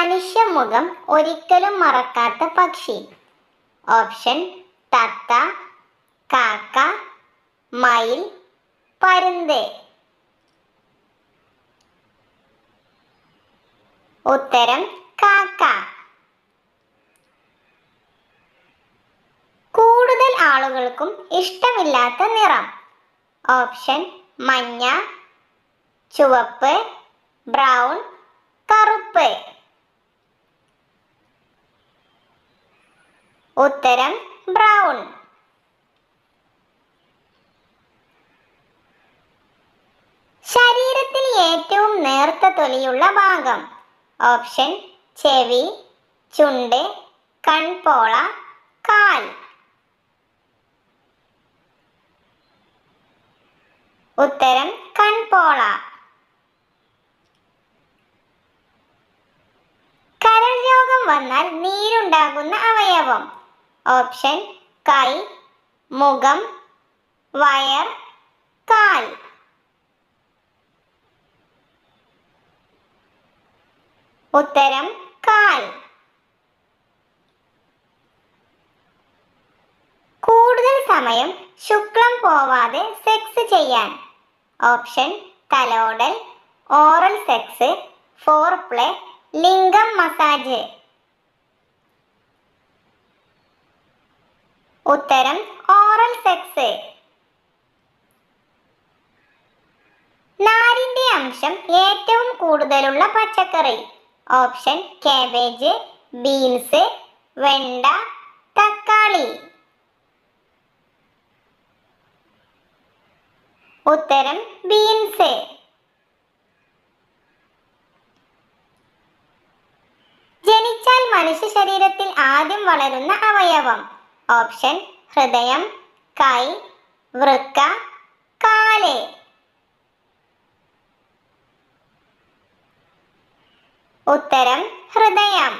മനുഷ്യമുഖം ഒരിക്കലും മറക്കാത്ത പക്ഷി. ഓപ്ഷൻ തത്ത കാക്ക മയിൽ പരുന്ത്. ഉത്തരം കാക്ക. കൂടുതൽ ആളുകൾക്കും ഇഷ്ടമില്ലാത്ത നിറം. ഓപ്ഷൻ മഞ്ഞ ചുവപ്പ് ബ്രൗൺ കറുപ്പ്. ഉത്തരം ബ്രൗൺ. ശരീരത്തിൽ ഏറ്റവും നേർത്ത തൊലിയുള്ള ഭാഗം. ഓപ്ഷൻ ചെവി ചുണ്ട് കൺപോള കാൽ. ഉത്തരം കൺപോള കരൾ രോഗം വന്നാൽ നീരുണ്ടാകുന്ന അവയവം. ഓപ്ഷൻ കൈ മുഖം വയർ കാൽ. ഉത്തരം കാൽ. കൂടുതൽ സമയം ശുക്ലം പോവാതെ സെക്സ് ചെയ്യാൻ. ഓപ്ഷൻ തലോടൽ ഓറൽ സെക്സ് ഫോർ പ്ലേ ലിംഗം മസാജ് ഉത്തരം ഓറൽ സെക്സ്. നാരിന്റെ അംശം ഏറ്റവും കൂടുതലുള്ള പച്ചക്കറി. ഓപ്ഷൻ കാബേജ് ബീൻസ് വെണ്ട തക്കാളി. ഉത്തരം ബീൻസ് ജനിച്ചാൽ മനുഷ്യ ശരീരത്തിൽ ആദ്യം വളരുന്ന അവയവം. ഓപ്ഷൻ ഹൃദയം കൈ വൃക്ക കാൽ. ഉത്തരം ഹൃദയം.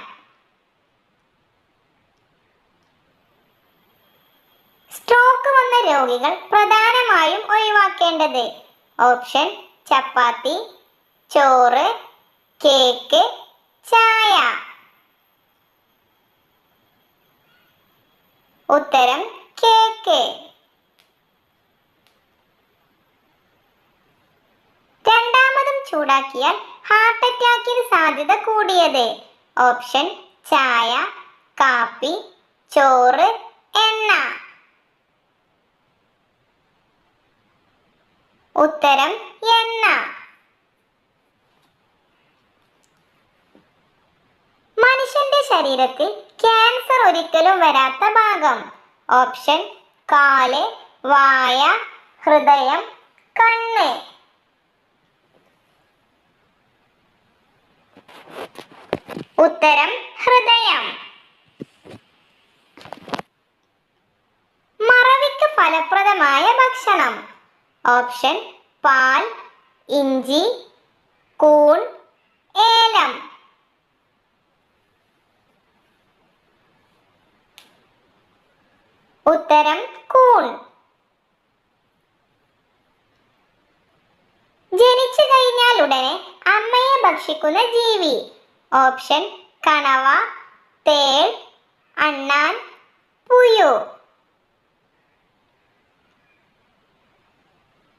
സ്ട്രോക്ക് വന്ന രോഗികൾ പ്രധാനമായും ഒഴിവാക്കേണ്ടത്. ഓപ്ഷൻ ചപ്പാത്തി ചോറ് കേക്ക് ചായ. ഉത്തരം കെ കെ. രണ്ടാമതും ചൂടാക്കിയാൽ ഹാർട്ട് അറ്റാക്കിന് സാധ്യത കൂടിയത്. ഓപ്ഷൻ ചായ കാപ്പി ചോറ് എണ്ണ. ഉത്തരം എണ്ണ. മനുഷ്യന്റെ ശരീരത്തിൽ ക്യാൻസർ ഒരിക്കലും വരാത്ത ഭാഗം. ഓപ്ഷൻ കാൽ വായ ഹൃദയം കണ്ണ്. ഉത്തരം ഹൃദയം. മറവിക്ക് ഫലപ്രദമായ ഭക്ഷണം. ഓപ്ഷൻ പാൽ ഇഞ്ചി കൂൺ ഏലം. ഉത്തരം കൂൺ ജനിച്ചു കഴിഞ്ഞാൽ ഉടനെ അമ്മയെ ഭക്ഷിക്കുന്ന ജീവി. ഓപ്ഷൻ കണവ തേൾ അണ്ണാൻ പുയോ.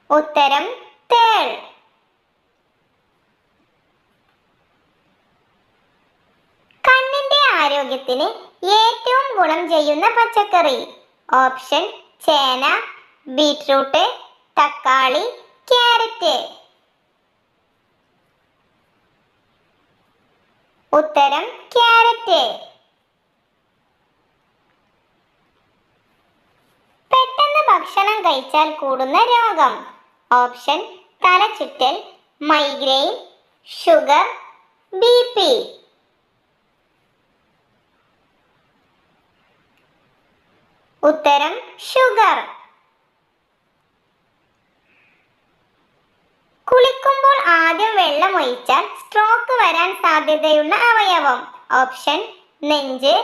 ഉത്തരം തേൾ. കണ്ണിന്റെ ആരോഗ്യത്തിന് ഏറ്റവും ഗുണം ചെയ്യുന്ന പച്ചക്കറി. ഓപ്ഷൻ ചേന ബീറ്റ്റൂട്ട് തക്കാളി ക്യാരറ്റ്. ഉത്തരം ക്യാരറ്റ്. പെട്ടെന്ന് ഭക്ഷണം കഴിച്ചാൽ കൂടുന്ന രോഗം. ഓപ്ഷൻ തലചുറ്റൽ മൈഗ്രെയിൻ ഷുഗർ ബി പി. ഉത്തരം ഷുഗർ. കുളിക്കുമ്പോൾ ആദ്യം വെള്ളം ഒഴിച്ചാൽ സ്ട്രോക്ക് വരാൻ സാധ്യതയുള്ള അവയവം. ഓപ്ഷൻ നെഞ്ച്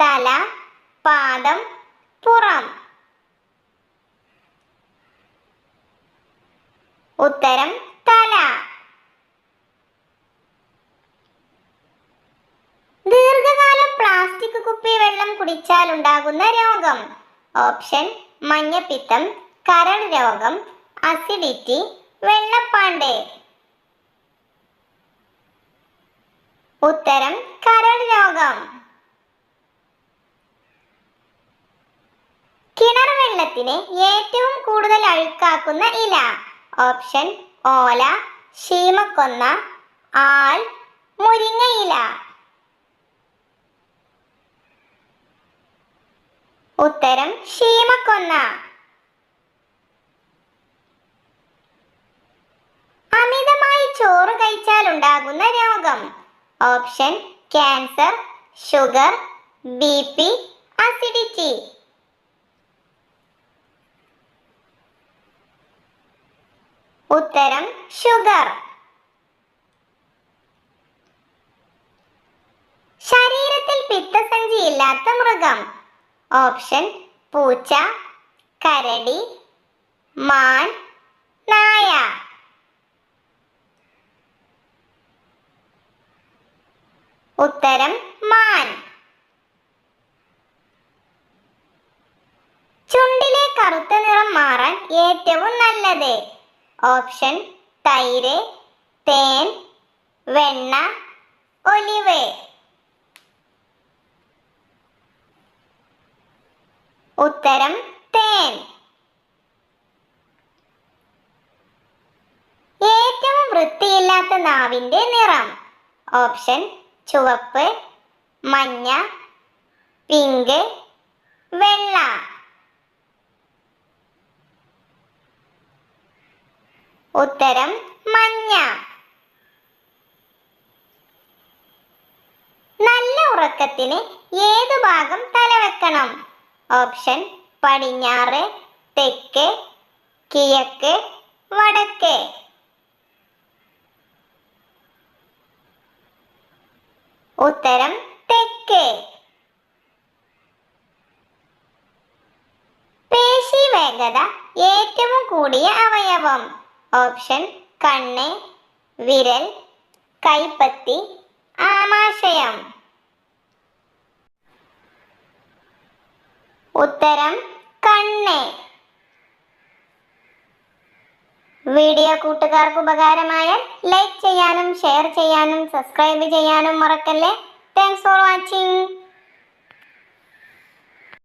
തല പാദം പുറം. ഉത്തരം കുടിച്ചാൽ ഉണ്ടാകുന്ന രോഗം. ഓപ്ഷൻ മഞ്ഞപ്പിത്തം കരൾ രോഗം അസിഡിറ്റി വെള്ളപ്പാണ്ട്. ഉത്തരം കരൾ രോഗം. കിണർ വെള്ളത്തിന് ഏറ്റവും കൂടുതൽ അഴുക്കാക്കുന്ന ഇല. ഓപ്ഷൻ ഓല ശീമക്കൊന്ന ആൽ മുരിങ്ങയില. ഉത്തരം ശീമക്കൊന്ന അമിതമായി ചോറ് കഴിച്ചാൽ ഉണ്ടാകുന്ന രോഗം. Option cancer sugar B P acidity. ഉത്തരം ഷുഗർ. ശരീരത്തിൽ പിത്തസഞ്ചി ഇല്ലാത്ത മൃഗം. ഓപ്ഷൻ പൂച്ച കരടി മാൻ നായ. ഉത്തരം മാൻ. ചുണ്ടിലെ കറുത്ത നിറം മാറാൻ ഏറ്റവും നല്ലത്. ഓപ്ഷൻ തൈര് തേൻ വെണ്ണ ഒലിവ്. ഉത്തരം തേൻ. ഏറ്റവും വൃത്തിയില്ലാത്ത നാവിന്റെ നിറം. ഓപ്ഷൻ ചുവപ്പ് മഞ്ഞ പിങ്ക് വെള്ള. ഉത്തരം മഞ്ഞ. നല്ല ഉറക്കത്തിന് ഏതു ഭാഗം തലവെക്കണം? ഓപ്ഷൻ പടിഞ്ഞാറ് തെക്ക് കിഴക്ക് വടക്ക്. ഉത്തരം തെക്ക്. പേശി വേഗത ഏറ്റവും കൂടിയ അവയവം. ഓപ്ഷൻ കണ്ണ് വിരൽ കൈപ്പത്തി ആമാശയം. ഉത്തരം കണ്ണ്. വീഡിയോ കൂട്ടുകാർക്ക് ഉപകാരമായാൽ ലൈക്ക് ചെയ്യാനും ഷെയർ ചെയ്യാനും സബ്സ്ക്രൈബ് ചെയ്യാനും മറക്കല്ലേ. Thanks for watching